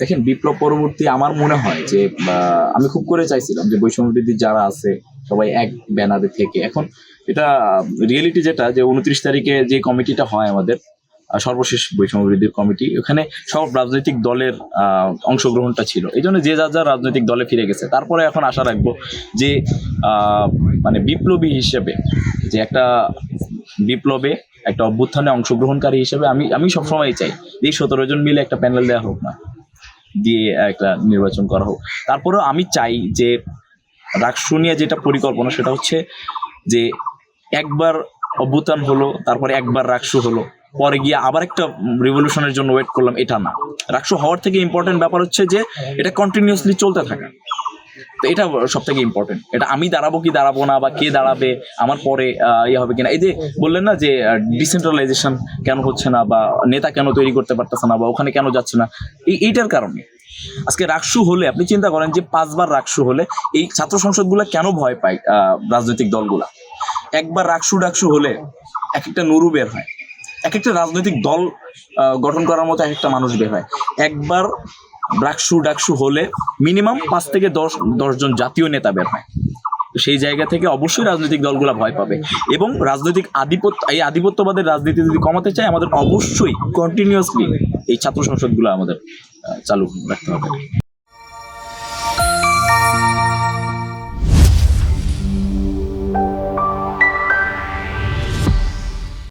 দেখেন বিপ্লব পরবর্তী আমার মনে হয় যে আমি খুব করে চাইছিলাম যে বৈষম্য বৃদ্ধি যারা আছে, সবাই এক ব্যানারে থেকে। এখন এটা রিয়েলিটি যেটা, যে উনত্রিশ তারিখে যে কমিটিটা হয় আমাদের সর্বশেষ বৈষম্য বৃদ্ধির কমিটি, ওখানে সব রাজনৈতিক দলের অংশগ্রহণটা ছিল। এই জন্য যে যার যার রাজনৈতিক দলে ফিরে গেছে। তারপরে এখন আশা রাখব যে মানে বিপ্লবী হিসেবে যে একটা বিপ্লবে, একটা অভ্যুত্থানে অংশগ্রহণকারী হিসেবে আমি আমি সবসময় চাই। যে সতেরো জন মিলে একটা প্যানেল দেওয়া হোক না। দিয়ে একটা নির্বাচন করা হোক। তারপরেও আমি চাই যে রাষ্ট্র নিয়ে যেটা পরিকল্পনা সেটা হচ্ছে যে একবার অভ্যুত্থান হলো, তারপরে একবার রাকসু হলো, পরে গিয়ে আবার একটা রিভলিউশনের জন্য ওয়েট করলাম, এটা না। রাকসু হওয়ার থেকে ইম্পর্টেন্ট ব্যাপার হচ্ছে যে এটা কন্টিনিউসলি চলতে থাকা। তো এটা সব থেকে ইম্পর্টেন্ট এটা আমি দাঁড়াবো কি দাঁড়াবো না বা কে দাঁড়াবে, আমার পরে ইয়ে হবে কিনা। এই যে বললেন না যে ডিসেন্ট্রালাইজেশন কেন হচ্ছে না বা নেতা কেন তৈরি করতে পারতেছে না বা ওখানে কেন যাচ্ছে না, এই, এইটার কারণে। আজকে রাকসু হলে, আপনি চিন্তা করেন যে পাঁচবার রাকসু হলে এই ছাত্র সংসদগুলো কেন ভয় পায় রাজনৈতিক দলগুলা? একবার রাকসু ডাকসু হলে এক একটা নুরু বের হয়। এক একটা রাজনৈতিক দল গঠন করার মতো এক একটা মানুষ বের হয়। একবার রাকসু ডাকসু হলে মিনিমাম পাঁচ থেকে দশ দশজন জাতীয় নেতা বের হয়। সেই জায়গা থেকে অবশ্যই রাজনৈতিক দলগুলো ভয় পাবে। এবং রাজনৈতিক আধিপত্য, এই আধিপত্যবাদের রাজনীতি যদি কমাতে চায়, আমাদের অবশ্যই কন্টিনিউয়াসলি এই ছাত্র সংসদগুলো আমাদের চালু রাখতে হবে।